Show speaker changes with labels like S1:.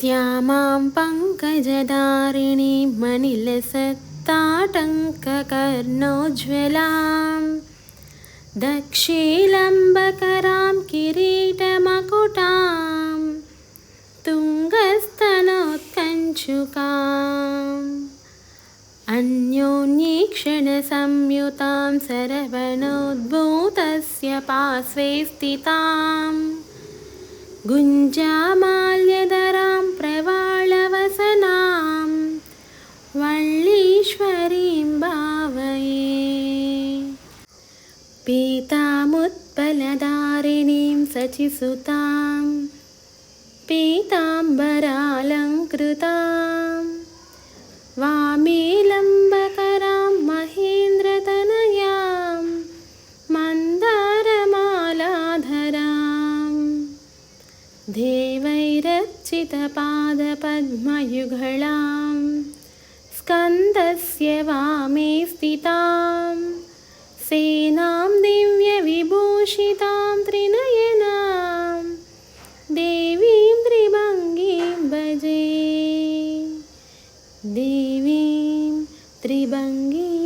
S1: श्यामां पङ्कजधारिणीं मणिलसत्ताटङ्ककर्णोज्ज्वलां। दक्षीलम्बकरां किरीटमकुटां। तुङ्गस्तनोत्कञ्चुकाम् अन्योन्यीक्षणसंयुतां सरवणोद्भूतस्य पार्श्वे स्थितां। गुञ्जामाल्यधरां पीतामुत्पलधारिणीं सचिसुतां पीताम्बरालङ्कृतां। वामीलम्बकरां महेन्द्रतनयां मन्दारमालाधरां। देवैरर्चितपादपद्मयुगळां स्कन्दस्य दिव्यविभूषितां त्रिनयनां देवीं त्रिभङ्गीं भजे। देवीं त्रिभङ्गी